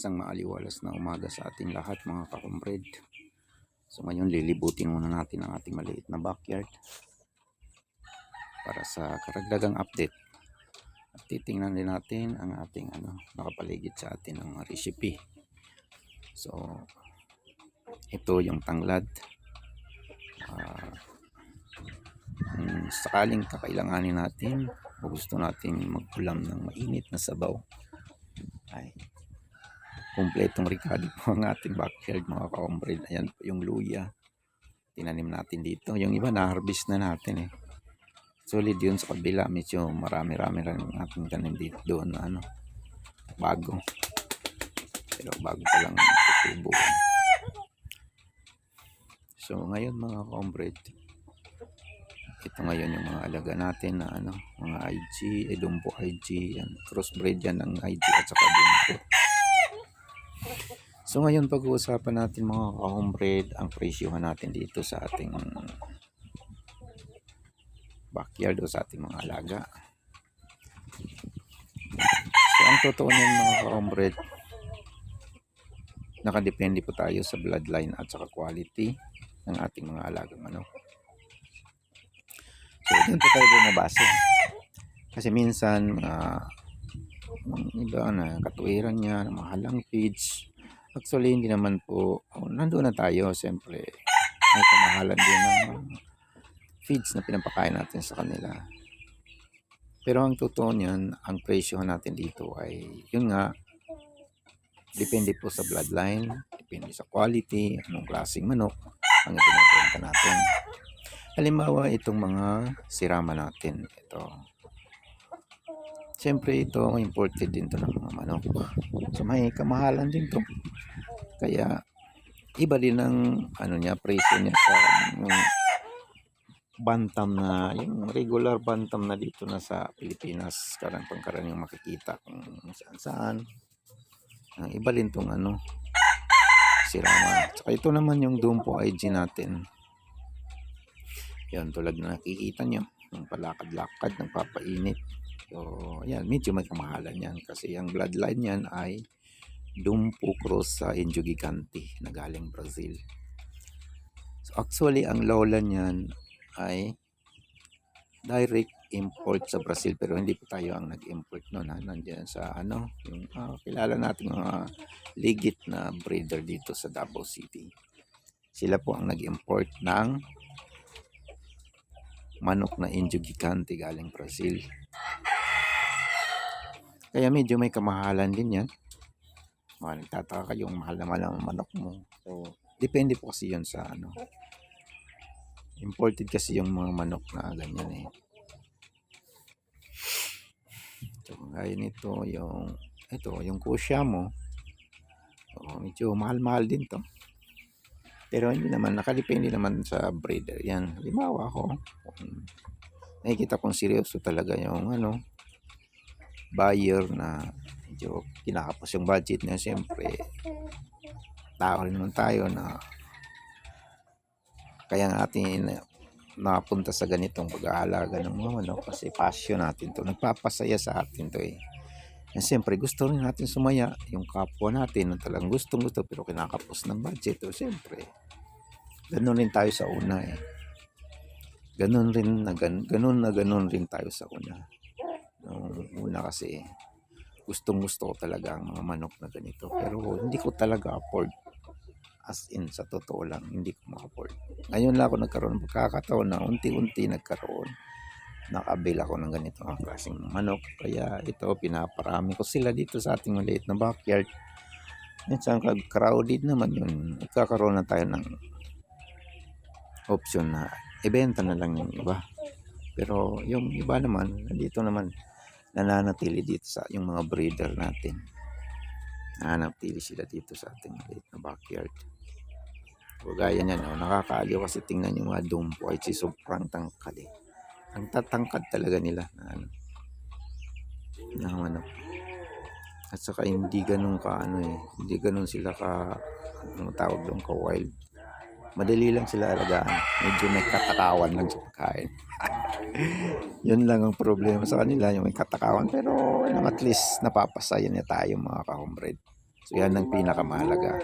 Isang maaliwalas na umaga sa ating lahat mga kakumbred. So ngayon lilibutin muna natin ang ating maliit na backyard para sa karagdagang update. At titingnan din natin ang ating ano, nakapaligid sa atin ng recipe. So ito yung tanglad. Ah, kung sakaling kakailanganin natin o gusto natin mag-ulam ng mainit na sabaw ay kumpletong ricado po ang ating backyard mga kaombrel. Ayan po yung luya. Tinanim natin dito. Yung iba na-harvest na natin eh. Solid yun sa kabila. Medyo marami-rami rin ang ating tanim dito doon na ano. Bago. Pero bago pa lang tutubo. So ngayon mga kaombrel. Ito ngayon yung mga alaga natin na ano, mga IG, eh, IG, yan. crossbreed yan ng IG at saka Dumbo. So ngayon pag-uusapan natin mga ka-homebred ang presyohan natin dito sa ating backyard o sa ating mga alaga. So ang totoo niyan mga ka-homebred, nakadepende po tayo sa bloodline at saka quality ng ating mga alagang ano. So dyan po tayo bumabase. Kasi minsan uh, iba na katuwiran niya, mahalang feeds, Actually, hindi naman po, oh, nandoon na tayo, siyempre, may kamahalan din ng feeds na pinapakain natin sa kanila. Pero ang totoo niyan, ang presyo natin dito ay, yun nga, depende po sa bloodline, depende sa quality, anong klaseng manok, ang binibenta natin. Halimbawa, itong mga sirama natin, ito, Siyempre ito, imported din to ng mga manok. So may kamahalan din to. Kaya iba din ang ano niya, presyo niya sa yung bantam na, yung regular bantam na dito na sa Pilipinas. Karang pangkaraniwang makikita kung saan saan. Ang iba din tong ano, sirama. Saka ito naman yung Dumpo IG natin. Yan, tulad na nakikita nyo. Yung palakad-lakad, nagpapainit. So, ayan, medyo may kamahalan yan kasi ang bloodline yan ay Dumpo Cross sa Indio Gigante na galing Brazil. So, actually, ang lola niyan ay direct import sa Brazil pero hindi po tayo ang nag-import noon ha? Nandiyan sa ano yung uh, kilala natin mga ligit na breeder dito sa Davao City. Sila po ang nag-import ng manok na Indio Gigante galing Brazil kaya medyo may kamahalan din yan. Mga nagtataka kayong mahal na mahal ang manok mo. So, depende po kasi yun sa ano. Imported kasi yung mga manok na ganyan eh. So, gaya nito yung ito, yung kusya mo. So, medyo mahal-mahal din to. Pero hindi naman, nakadepende naman sa breeder. Yan, limawa ako. Nakikita kong seryoso talaga yung ano, buyer na medyo kinakapos yung budget niya siyempre tao naman tayo na kaya nga atin napunta sa ganitong pag-aalaga ng mga manok kasi passion natin to. Nagpapasaya sa atin to eh. And siyempre gusto rin natin sumaya yung kapwa natin na talagang gustong gusto pero kinakapos ng budget so siyempre. Ganun rin tayo sa una eh. Ganun rin na ganun, ganun na ganun rin tayo sa una una kasi gustong gusto ko talaga ang mga manok na ganito. Pero hindi ko talaga afford. As in, sa totoo lang, hindi ko ma-afford. Ngayon lang ako nagkaroon ng pagkakataon na unti-unti nagkaroon. Nakabil ako ng ganito ang klaseng manok. Kaya ito, pinaparami ko sila dito sa ating maliit na backyard. Minsan crowded naman yun. Nagkakaroon na tayo ng option na ibenta na lang yung iba. Pero yung iba naman, dito naman, nananatili dito sa yung mga breeder natin. Nananatili sila dito sa ating maliit na backyard. O gaya niyan, oh, nakakaaliw kasi tingnan yung mga dumpo ay si sobrang tangkad eh. Ang tatangkad talaga nila na ano. Na ano. At saka hindi ganun ka ano eh, hindi ganun sila ka ano tawag doon ka wild. Madali lang sila alagaan. Medyo may katakawan lang sa pagkain. Yun lang ang problema sa kanila, yung may katakawan. Pero at least napapasaya niya tayo mga ka-homebred. So yan ang pinakamahalaga.